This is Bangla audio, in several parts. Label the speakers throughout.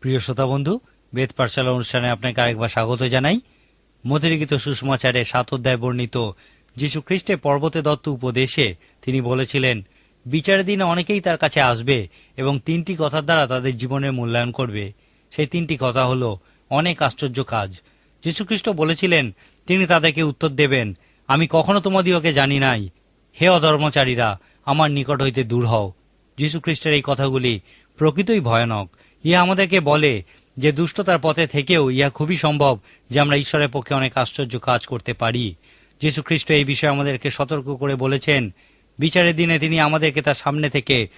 Speaker 1: প্রিয় শ্রোতা বন্ধু, বেদ পাঠশালা অনুষ্ঠানে আপনাকে আরেকবার স্বাগত জানাই। মতিলিখিত সুষমাচারে সাত অধ্যায় বর্ণিত যীশু খ্রিস্টের পর্বতে দত্ত উপদেশে তিনি বলেছিলেন, বিচারের দিনে অনেকেই তার কাছে আসবে এবং তিনটি কথার দ্বারা তাদের জীবনের মূল্যায়ন করবে। সেই তিনটি কথা হল, অনেক আশ্চর্য কাজ। যীশুখ্রিস্ট বলেছিলেন, তিনি তাদেরকে উত্তর দেবেন, আমি কখনো তোমাদিওকে জানি নাই। হে অধর্মচারীরা, আমার নিকট হইতে দূর হও। যীশুখ্রিস্টের এই কথাগুলি প্রকৃতই ভয়ানক। ইহা আমাদেরকে বলে যে দুষ্টতার পথে থেকেও ইহা খুবই সম্ভব যে আমরা ঈশ্বরের পক্ষে অনেক আশ্চর্য কাজ করতে পারি। যীশুখ্রিস্ট এই বিষয়ে আমাদেরকে সতর্ক করে বলেছেন, বিচারের দিনে তিনি আমাদেরকে তার সামনে থেকে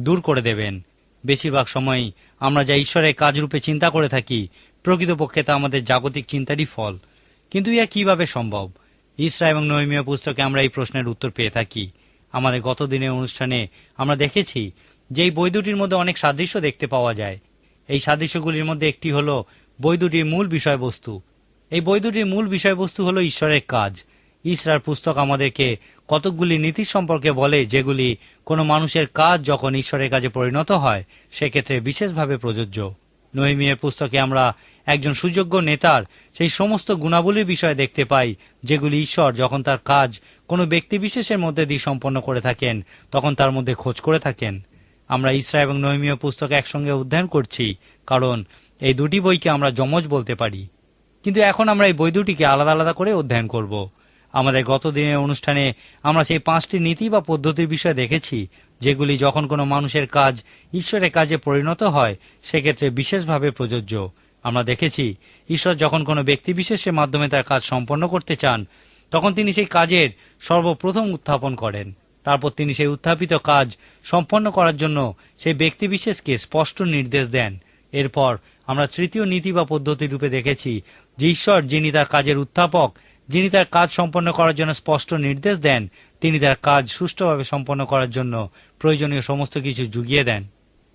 Speaker 1: দূর করে দেবেন। বেশিরভাগ সময়ই আমরা যা ঈশ্বরের কাজরূপে চিন্তা করে থাকি, প্রকৃতপক্ষে তা আমাদের জাগতিক চিন্তারই ফল। কিন্তু ইহা কীভাবে সম্ভব? ইসরা এবং নৈমীয় পুস্তকে আমরা এই প্রশ্নের উত্তর পেয়ে থাকি। আমাদের গত দিনের অনুষ্ঠানে আমরা দেখেছি যে এই বই দুটির মধ্যে অনেক সাদৃশ্য দেখতে পাওয়া যায়। এই সাদৃশ্যগুলির মধ্যে একটি হল বই দুটির মূল বিষয়বস্তু। এই বই দুটির মূল বিষয়বস্তু হল ঈশ্বরের কাজ। ইসরার পুস্তক আমাদেরকে কতকগুলি নীতি সম্পর্কে বলে, যেগুলি কোনো মানুষের কাজ যখন ঈশ্বরের কাজে পরিণত হয়, সেক্ষেত্রে বিশেষভাবে প্রযোজ্য। নহিমিয়ের পুস্তকে আমরা একজন সুযোগ্য নেতার সেই সমস্ত গুণাবলীর বিষয়ে দেখতে পাই, যেগুলি ঈশ্বর যখন তার কাজ কোনো ব্যক্তি বিশেষের মধ্যে দিয়ে সম্পন্ন করে থাকেন, তখন তার মধ্যে খোঁজ করে থাকেন। আমরা ইসরা এবং নহিমীয় পুস্তক একসঙ্গে অধ্যয়ন করছি, কারণ এই দুটি বইকে আমরা যমজ বলতে পারি। কিন্তু এখন আমরা এই বই দুটিকে আলাদা আলাদা করে অধ্যয়ন করব। আমাদের গত দিনের অনুষ্ঠানে আমরা সেই পাঁচটি নীতি বা পদ্ধতির বিষয়ে দেখেছি, যেগুলি যখন কোনো মানুষের কাজ ঈশ্বরের কাজে পরিণত হয়, সেক্ষেত্রে বিশেষভাবে প্রযোজ্য। আমরা দেখেছি, ঈশ্বর যখন কোনো ব্যক্তি বিশেষের মাধ্যমে তার কাজ সম্পন্ন করতে চান, তখন তিনি সেই কাজের সর্বপ্রথম উত্থাপন করেন। তারপর তিনি সেই উত্থাপিত কাজ সম্পন্ন করার জন্য সেই ব্যক্তিবিশেষকে স্পষ্ট নির্দেশ দেন। এরপর আমরা তৃতীয় নীতি বা পদ্ধতি রূপে দেখেছি যে ঈশ্বর যিনি তার কাজের উত্থাপক, যিনি তার কাজ সম্পন্ন করার জন্য স্পষ্ট নির্দেশ দেন, তিনি তার কাজ সুষ্ঠুভাবে সম্পন্ন করার জন্য প্রয়োজনীয় সমস্ত কিছু জুগিয়ে দেন।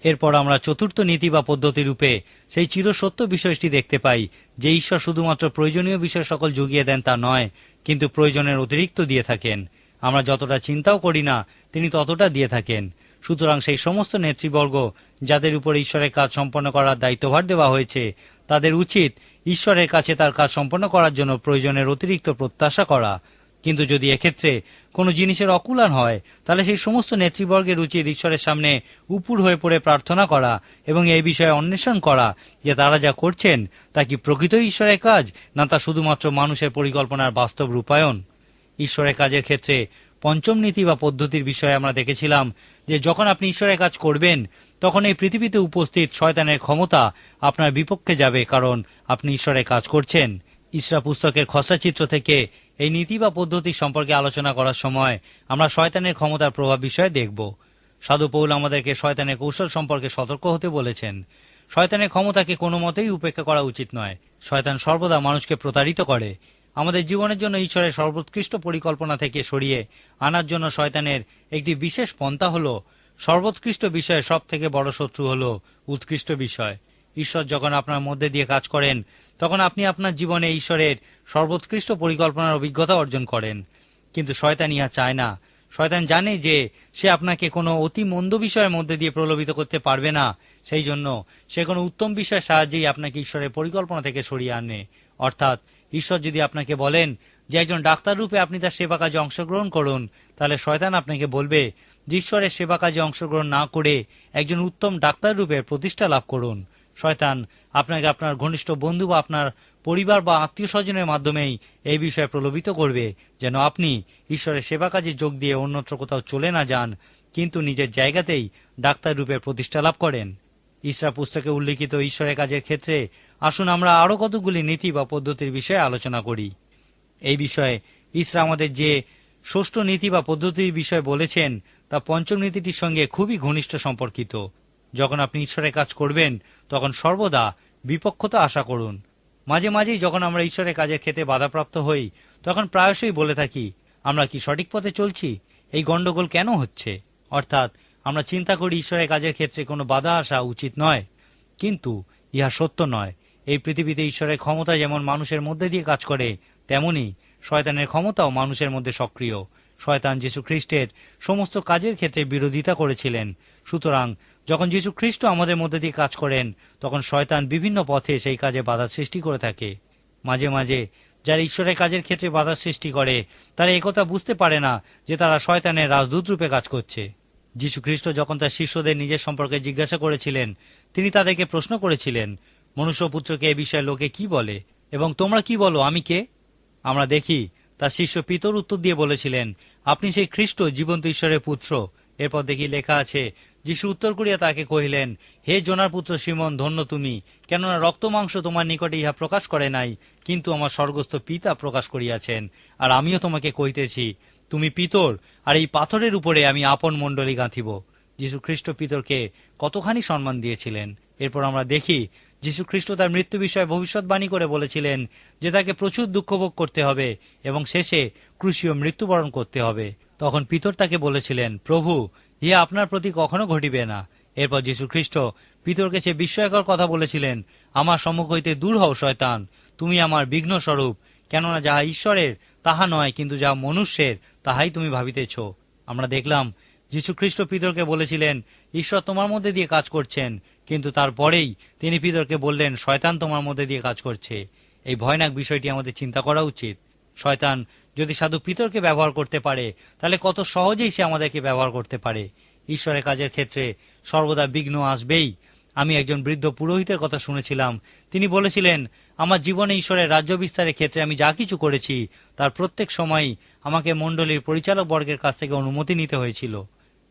Speaker 1: এরপর আমরা চতুর্থ নীতি বা পদ্ধতি রূপে সেই চিরসত্য বিষয়টি দেখতে পাই যে ঈশ্বর শুধুমাত্র প্রয়োজনীয় বিষয় সকল জুগিয়ে দেন তা নয়, কিন্তু প্রয়োজনের অতিরিক্ত দিয়ে থাকেন। আমরা যতটা চিন্তাও করি না, তিনি ততটা দিয়ে থাকেন। সুতরাং সেই সমস্ত নেতৃবর্গ, যাদের উপর ঈশ্বরের কাজ সম্পন্ন করার দায়িত্বভার দেওয়া হয়েছে, তাদের উচিত ঈশ্বরের কাছে তার কাজ সম্পন্ন করার জন্য প্রয়োজনের অতিরিক্ত প্রত্যাশা করা। কিন্তু যদি এক্ষেত্রে কোনো জিনিসের অকুলান হয়, তাহলে সেই সমস্ত নেতৃবর্গের উচিত ঈশ্বরের সামনে উপুর হয়ে পড়ে প্রার্থনা করা এবং এই বিষয়ে অন্বেষণ করা যে তারা যা করছেন, তা কি প্রকৃত ঈশ্বরের কাজ, না তা শুধুমাত্র মানুষের পরিকল্পনার বাস্তব রূপায়ণ? ঈশ্বরের কাজের ক্ষেত্রে পঞ্চম নীতি বা পদ্ধতির বিষয়ে আমরা দেখেছিলাম যে যখন আপনি ঈশ্বরের কাজ করবেন, তখন এই পৃথিবীতে উপস্থিত শয়তানের ক্ষমতা আপনার বিপক্ষে যাবে কারণ আপনি ঈশ্বরের কাজ করছেন। ইসরা পুস্তকের খসড়া চিত্র থেকে এই নীতি বা পদ্ধতি সম্পর্কে আলোচনা করার সময় আমরা শয়তানের ক্ষমতার প্রভাব বিষয়ে দেখব। সাধু পৌল আমাদেরকে শয়তানের কৌশল সম্পর্কে সতর্ক হতে বলেছেন, শয়তানের ক্ষমতাকে কোনো মতেই উপেক্ষা করা উচিত নয়। শয়তান সর্বদা মানুষকে প্রতারিত করে। আমাদের জীবনের জন্য ঈশ্বরের সর্বোৎকৃষ্ট পরিকল্পনা থেকে সরিয়ে আনার জন্য শয়তানের একটি বিশেষ পন্থা হল, সর্বোৎকৃষ্ট বিষয়ে সব থেকে বড় শত্রু হল উৎকৃষ্ট বিষয়। ঈশ্বর যখন আপনার মধ্যে দিয়ে কাজ করেন, তখন আপনি আপনার জীবনে ঈশ্বরের সর্বোৎকৃষ্ট পরিকল্পনার অভিজ্ঞতা অর্জন করেন। কিন্তু শয়তান ইহা চায় না। শয়তান জানে যে সে আপনাকে কোনো অতি মন্দ বিষয়ের মধ্যে দিয়ে প্রলোভিত করতে পারবে না। সেই জন্য সে কোনো উত্তম বিষয়ের সাহায্যেই আপনাকে ঈশ্বরের পরিকল্পনা থেকে সরিয়ে আনে। অর্থাৎ ঈশ্বর যদি আপনাকে বলেন যে একজন ডাক্তার রূপে আপনি তার সেবা কাজে অংশগ্রহণ করুন, তাহলে শয়তান আপনাকে বলবে যে ঈশ্বরের সেবা কাজে অংশগ্রহণ না করে একজন উত্তম ডাক্তার রূপে প্রতিষ্ঠা লাভ করুন। শয়তান, আপনাকে আপনার ঘনিষ্ঠ বন্ধু বা আপনার পরিবার বা আত্মীয় স্বজনের মাধ্যমেই এই বিষয়ে প্রলোভিত করবে, যেন আপনি ঈশ্বরের সেবা কাজে যোগ দিয়ে অন্যত্র কোথাও চলে না যান, কিন্তু নিজের জায়গাতেই ডাক্তার রূপে প্রতিষ্ঠা লাভ করেন। ইসরা পুস্তকে উল্লিখিত ঈশ্বরের কাজের ক্ষেত্রে আসুন আমরা আরও কতগুলি নীতি বা পদ্ধতির বিষয়ে আলোচনা করি। এই বিষয়ে ইসরা আমাদের যে ষষ্ঠ নীতি বা পদ্ধতির বিষয়ে বলেছেন, তা পঞ্চম নীতিটির সঙ্গে খুবই ঘনিষ্ঠ সম্পর্কিত। যখন আপনি ঈশ্বরের কাজ করবেন, তখন সর্বদা বিপক্ষতা আশা করুন। মাঝে মাঝেই যখন আমরা ঈশ্বরের কাজের ক্ষেত্রে বাধাপ্রাপ্ত হই, তখন প্রায়শই বলে থাকি, আমরা কি সঠিক পথে চলছি? এই গন্ডগোল কেন হচ্ছে? অর্থাৎ, আমরা চিন্তা করি ঈশ্বরের কাজের ক্ষেত্রে কোনো বাধা আসা উচিত নয়। কিন্তু ইহা সত্য নয়। এই পৃথিবীতে ঈশ্বরের ক্ষমতা যেমন মানুষের মধ্যে দিয়ে কাজ করে, তেমনি শয়তানের ক্ষমতাও মানুষের মধ্যে সক্রিয়। শয়তান যীশু খ্রিস্টের সমস্ত কাজের ক্ষেত্রে বিরোধিতা করেছিলেন। সুতরাং যখন যীশু খ্রিস্ট আমাদের মধ্যে দিয়ে কাজ করেন, তখন শয়তান বিভিন্ন পথে সেই কাজে বাধা সৃষ্টি করে থাকে। মাঝে মাঝে যারা ঈশ্বরের কাজের ক্ষেত্রে বাধা সৃষ্টি করে, তারা একথা বুঝতে পারে না যে তারা শয়তানের রাজদূত রূপে কাজ করছে। যীশু খ্রিস্ট যখন তার শিষ্যদের নিজের সম্পর্কে জিজ্ঞাসা করেছিলেন, তিনি তাদেরকে প্রশ্ন করেছিলেন মনুষ্যপুত্রকে এ বিষয়ে লোকে কি বলে? এবং তোমরা কি বলো, আমি কে? আমরা দেখি, তার শিষ্য পিতর উত্তর দিয়ে বলেছিলেন, আপনি সেই খ্রিস্ট, জীবন্ত ঈশ্বরের পুত্র। এরপর দেখি লেখা আছে, যিশু উত্তর করিয়া তাকে কহিলেন, হে জোনার পুত্র সিমন, ধন্য তুমি, কেননা রক্ত মাংস তোমার নিকটে ইহা প্রকাশ করে নাই, কিন্তু আমার স্বর্গস্থ পিতা প্রকাশ করিয়াছেন, আর আমিও তোমাকে কহিতেছি, তুমি পিতর, আর এই পাথরের উপরে আমি আপন মণ্ডলী গাঁথিব। যীশু খ্রিস্ট পিতরকে কতখানি সম্মান দিয়েছিলেন? এরপর আমরা দেখি যীশু খ্রিস্ট তার মৃত্যু বিষয়ে ভবিষ্যৎবাণী করে বলেছিলেন যে তাকে প্রচুর দুঃখভোগ করতে হবে এবং শেষে ক্রুশীয় মৃত্যুবরণ করতে হবে। তখন পিতর তাকে বলেছিলেন, প্রভু, ইহা আপনার প্রতি কখনো ঘটিবে না। এরপর যীশু খ্রিস্ট পিতরকে সে বিস্ময়কর কথা বলেছিলেন, আমার সম্মুখ হইতে দূর হও, শয়তান। তুমি আমার বিঘ্ন স্বরূপ কেননা যাহা ঈশ্বরের, তাহা নয়, কিন্তু যাহা মনুষ্যের, তাহাই তুমি ভাবিতেছ। আমরা দেখলাম যীশু খ্রিস্ট পিতরকে বলেছিলেন, ঈশ্বর তোমার মধ্যে দিয়ে কাজ করছেন, কিন্তু তারপরেই তিনি পিতরকে বললেন, শয়তান তোমার মধ্যে দিয়ে কাজ করছে। এই ভয়ানক বিষয়টি আমাদের চিন্তা করা উচিত। শয়তান যদি সাধু পিতরকে ব্যবহার করতে পারে, তাহলে কত সহজেই সে আমাদেরকে ব্যবহার করতে পারে। ঈশ্বরের কাজের ক্ষেত্রে সর্বদা বিঘ্ন আসবেই। আমি একজন বৃদ্ধ পুরোহিতের কথা শুনেছিলাম। তিনি বলেছিলেন, আমার জীবনে ঈশ্বরের রাজ্য বিস্তারের ক্ষেত্রে আমি যা কিছু করেছি, তার প্রত্যেক সময়ই আমাকে মণ্ডলীর পরিচালক বর্গের কাছ থেকে অনুমতি নিতে হয়েছিল।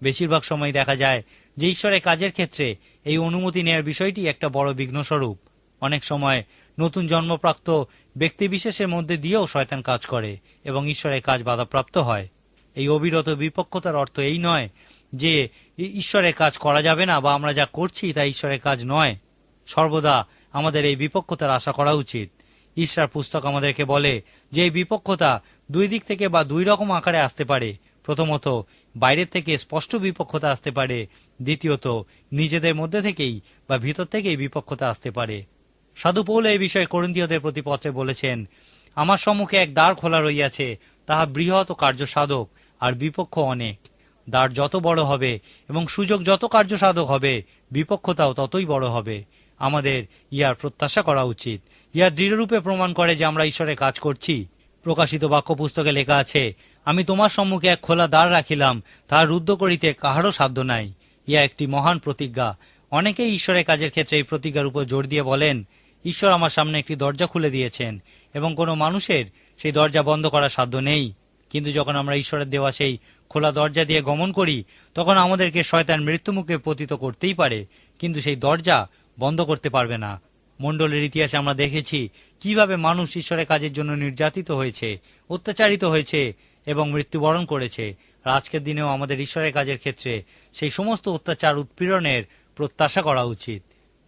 Speaker 1: বেশিরভাগ সময় দেখা যায় যে ঈশ্বরের কাজের ক্ষেত্রে এই অনুমতি নেওয়ার বিষয়টি একটা বড় বিঘ্নস্বরূপ। অনেক সময় নতুন জন্মপ্রাপ্ত ব্যক্তিবিশেষের মধ্যে দিয়েও শয়তান কাজ করে এবং ঈশ্বরের কাজ বাধাপ্রাপ্ত হয়। এই অবিরত বিপক্ষতার অর্থ এই নয় যে ঈশ্বরের কাজ করা যাবে না বা আমরা যা করছি তা ঈশ্বরের কাজ নয়। সর্বদা আমাদের এই বিপক্ষতার আশা করা উচিত। ঈশ্বর পুস্তক আমাদেরকে বলে যে এই বিপক্ষতা দুই দিক থেকে বা দুই রকম আকারে আসতে পারে। প্রথমত বাইরের থেকে স্পষ্ট বিপক্ষতা আসতে পারে, দ্বিতীয়ত, নিজেদের মধ্যে থেকেই বা ভিতর থেকেই বিপক্ষতা আসতে পারে। সাধু পৌল এই বিষয়ে করন্তীয়দের প্রতি পত্রে বলেছেন, আমার সম্মুখে এক দ্বার খোলা রইয়াছে, তাহা বৃহৎ ও কার্যসাধক, আর বিপক্ষ অনেক। দ্বার যত বড় হবে এবং সুযোগ যত কার্যসাধক হবে, বিপক্ষতাও ততই বড় হবে। আমাদের ইহার প্রত্যাশা করা উচিত। ইহা দৃঢ়রূপে প্রমাণ করে যে আমরা ঈশ্বরের কাজ করছি। প্রকাশিত বাক্য পুস্তকে লেখা আছে আমি তোমার সম্মুখে এক খোলা দ্বার রাখিলাম তাহা রুদ্ধ করিতে কাহারও সাধ্য নাই। ইহা একটি মহান প্রতিজ্ঞা। অনেকেই ঈশ্বরের কাজের ক্ষেত্রে এই প্রতিজ্ঞার উপর জোর দিয়ে বলেন, ঈশ্বর আমার সামনে একটি দরজা খুলে দিয়েছেন, এবং কোনো মানুষের সেই দরজা বন্ধ করার সাধ্য নেই। কিন্তু যখন আমরা ঈশ্বরের দেওয়া সেই খোলা দরজা দিয়ে গমন করি, তখন আমাদেরকে শয়তান মৃত্যুমুখে পতিত করতেই পারে, কিন্তু সেই দরজা বন্ধ করতে পারবে না। মণ্ডলের ইতিহাসে আমরা দেখেছি কীভাবে মানুষ ঈশ্বরের কাজের জন্য নির্যাতিত হয়েছে, অত্যাচারিত হয়েছে এবং মৃত্যুবরণ করেছে। আজকের দিনেও আমাদের ঈশ্বরের কাজের ক্ষেত্রে সেই সমস্ত অত্যাচার, উৎপীড়নের প্রত্যাশা করা উচিত।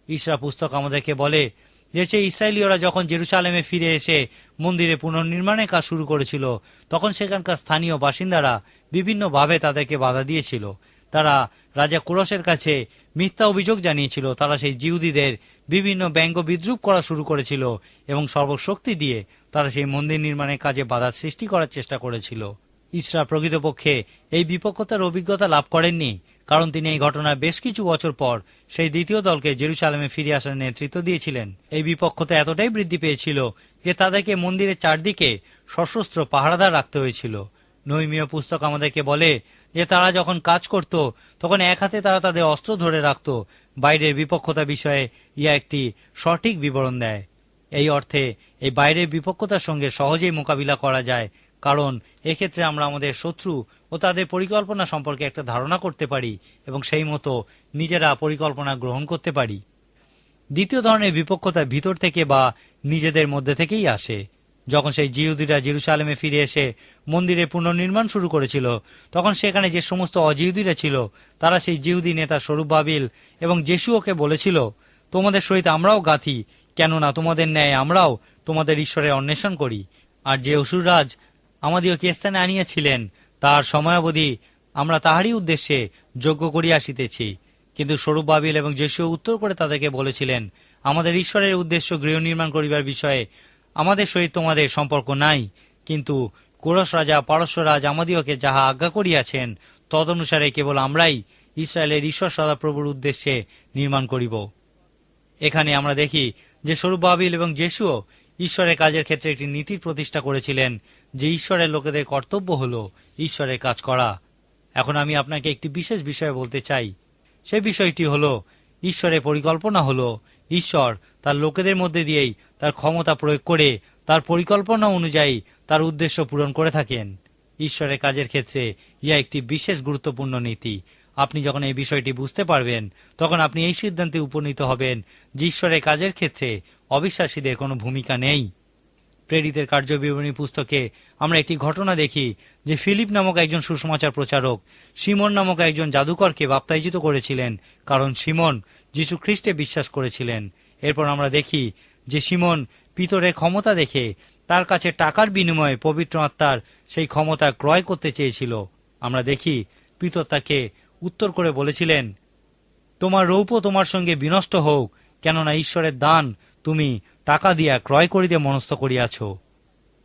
Speaker 1: ইসরা পুস্তক আমাদেরকে বলে যে, সেই ইসরায়েলীয়রা যখন জেরুসালেমে ফিরে এসে মন্দিরে পুনর্নির্মাণের কাজ শুরু করেছিল, তখন সেখানকার স্থানীয় বাসিন্দারা বিভিন্নভাবে তাদেরকে বাধা দিয়েছিল। তারা রাজা কুরসের কাছে মিথ্যা অভিযোগ জানিয়েছিল। তারা সেই জিহুদীদের বিভিন্ন ব্যঙ্গ বিদ্রুপ করা শুরু করেছিল এবং সর্বশক্তি দিয়ে তারা সেই মন্দির নির্মাণের কাজে বাধা সৃষ্টি করার চেষ্টা করেছিল। ইসরা প্রকৃতপক্ষে এই বিপক্ষতার অভিজ্ঞতা লাভ করেননি, কারণ তিনি এই ঘটনার বেশ কিছু বছর পর সেই দ্বিতীয় দলকে জেরুসালামে ফিরে আসার নেতৃত্ব দিয়েছিলেন। এই বিপক্ষতা এতটাই বৃদ্ধি পেয়েছিল যে তাদেরকে মন্দিরের চারদিকে সশস্ত্র পাহারাদার রাখতে হয়েছিল। নৈমীয় পুস্তক আমাদেরকে বলে যে তারা যখন কাজ করত, তখন এক হাতে তারা তাদের অস্ত্র ধরে রাখত। বাইরের বিপক্ষতা বিষয়ে ইয়া একটি সঠিক বিবরণ দেয়। এই অর্থে এই বাইরের বিপক্ষতার সঙ্গে সহজেই মোকাবিলা করা যায়, কারণ এক্ষেত্রে আমরা আমাদের শত্রু ও তাদের পরিকল্পনা সম্পর্কে একটা ধারণা করতে পারি এবং সেই মতো নিজেরা পরিকল্পনা গ্রহণ করতে পারি। দ্বিতীয় ধরনের বিপক্ষতা ভিতর থেকে বা নিজেদের মধ্যে থেকেই আসে। যখন সেই জিহুদিরা জেরুসালেমে ফিরে এসে মন্দিরে পুনর্নির্মাণ শুরু করেছিল, তখন সেখানে যে সমস্ত অজিহুদিরা ছিল, তারা সেই জিহুদি নেতা স্বরূপ বাবিল এবং জেসুওকে বলেছিল, তোমাদের সহিত আমরাও গাথি, কেননা তোমাদের ন্যায় আমরাও তোমাদের ঈশ্বরের অন্বেষণ করি। আর যে অসুররাজ আমাদিওকে স্থানে আনিয়াছিলেন, তার সময়াবধি আমরা তাহারই উদ্দেশ্যে যোগ্য করিয়া আসিতেছি। কিন্তু স্বরূপ বাবিল এবং যেসু উত্তর করে তাদেরকে বলেছিলেন, আমাদের ঈশ্বরের উদ্দেশ্য গৃহ নির্মাণ করিবার বিষয়ে আমাদের সহিত তোমাদের সম্পর্ক নাই। কিন্তু কোরস রাজা, পারস্য রাজ আমাদিওকে যাহা আজ্ঞা করিয়াছেন, তদনুসারে কেবল আমরাই ইসরায়েলের ঈশ্বর সদাপ্রভুর উদ্দেশ্যে নির্মাণ করিব। এখানে আমরা দেখি যে স্বরূপ বাবিল এবং যেসুও ঈশ্বরের কাজের ক্ষেত্রে একটি নীতির প্রতিষ্ঠা করেছিলেন, যে ঈশ্বরের লোকেদের কর্তব্য হল ঈশ্বরের কাজ করা। এখন আমি আপনাকে একটি বিশেষ বিষয় বলতে চাই। সে বিষয়টি হল, ঈশ্বরের পরিকল্পনা হল, ঈশ্বর তার লোকেদের মধ্যে দিয়েই তার ক্ষমতা প্রয়োগ করে তার পরিকল্পনা অনুযায়ী তার উদ্দেশ্য পূরণ করে থাকেন। ঈশ্বরের কাজের ক্ষেত্রে ইহা একটি বিশেষ গুরুত্বপূর্ণ নীতি। আপনি যখন এই বিষয়টি বুঝতে পারবেন, তখন আপনি এই সিদ্ধান্তে উপনীত হবেন যে ঈশ্বরের কাজের ক্ষেত্রে অবিশ্বাসীদের কোনো ভূমিকা নেই। প্রেরিতের কার্যবিবরণী পুস্তকে আমরা একটি ঘটনা দেখি যে ফিলিপ নামক একজন সুসমাচার প্রচারক, সিমন নামক একজন জাদুকরকে বাপ্তায়িত করেছিলেন, কারণ সিমন যীশু খ্রিস্টে বিশ্বাস করেছিলেন। এরপর আমরা দেখি যে সিমন পিতরের ক্ষমতা দেখে তার কাছে টাকার বিনিময়ে পবিত্র আত্মার সেই ক্ষমতা ক্রয় করতে চেয়েছিল। আমরা দেখি পিতর তাকে উত্তর করে বলেছিলেন, তোমার রৌপ্য তোমার সঙ্গে বিনষ্ট হোক, কেননা ঈশ্বরের দান তুমি টাকা দিয়া ক্রয় করিতে মনস্থ করিয়াছ।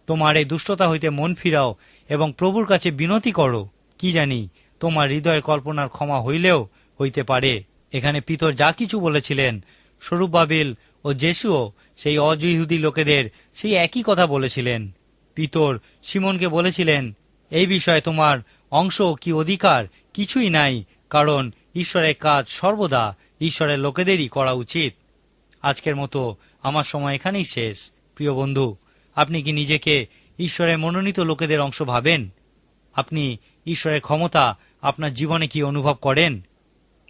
Speaker 1: তোমার এই দুষ্টতা হইতে মন ফিরাও এবং প্রভুর কাছে বিনতি করো। কি জানি তোমার হৃদয়ের কল্পনার ক্ষমা হইলেও হইতে পারে। এখানে পিতর যা কিছু বলেছিলেন স্বরূপ বাবিল ও জেসুও সেই অজইহুদি লোকেদের সেই একই কথা বলেছিলেন। পিতর সিমনকে বলেছিলেন, এই বিষয়ে তোমার অংশ কি অধিকার? কিছুই নাই, কারণ ঈশ্বরের কাজ সর্বদা ঈশ্বরের লোকেদেরই করা উচিত। আজকের মতো আমার সময় এখানেই শেষ। প্রিয় বন্ধু, আপনি কি নিজেকে ঈশ্বরের মনোনীত লোকেদের অংশ ভাবেন? আপনি ঈশ্বরের ক্ষমতা আপনার জীবনে কি অনুভব করেন?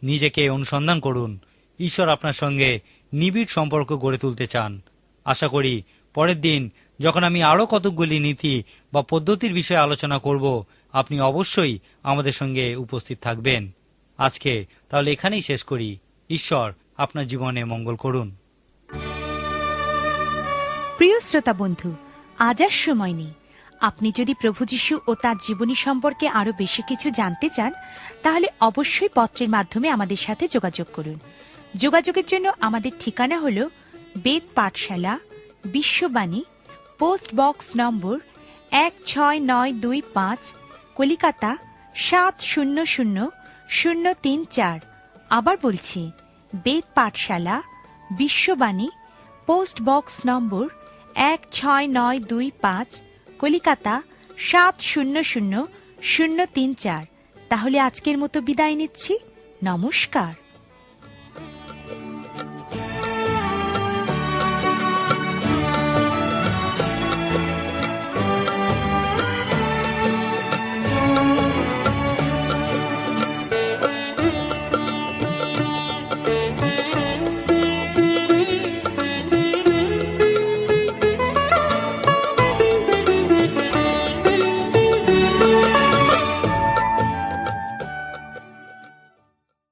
Speaker 1: নিজেকে অনুসন্ধান করুন। ঈশ্বর আপনার সঙ্গে নিবিড় সম্পর্ক গড়ে তুলতে চান। আশা করি পরের দিন যখন আমি আরও কতকগুলি নীতি বা পদ্ধতির বিষয়ে আলোচনা করব, আপনি অবশ্যই আমাদের সঙ্গে উপস্থিত থাকবেন। আজকে তাহলে এখানেই শেষ করি। ঈশ্বর আপনার জীবনে মঙ্গল করুন।
Speaker 2: প্রিয় শ্রোতা বন্ধু, আজ আর সময় নেই। আপনি যদি প্রভু যীশু ও তার জীবনী সম্পর্কে আরও বেশি কিছু জানতে চান, তাহলে অবশ্যই পত্রের মাধ্যমে আমাদের সাথে যোগাযোগ করুন। যোগাযোগের জন্য আমাদের ঠিকানা হল বেদ পাঠশালা, বিশ্ববাণী, পোস্ট বক্স নম্বর এক ছয় নয় দুই পাঁচ, কলিকাতা সাত শূন্য শূন্য শূন্য তিন চার। আবার বলছি, বেদ পাঠশালা, বিশ্ববাণী, পোস্ট বক্স নম্বর এক ছয় নয় দুই পাঁচ, কলিকাতা সাত শূন্য শূন্য শূন্য তিন চার। তাহলে আজকের মতো বিদায় নিচ্ছি। নমস্কার।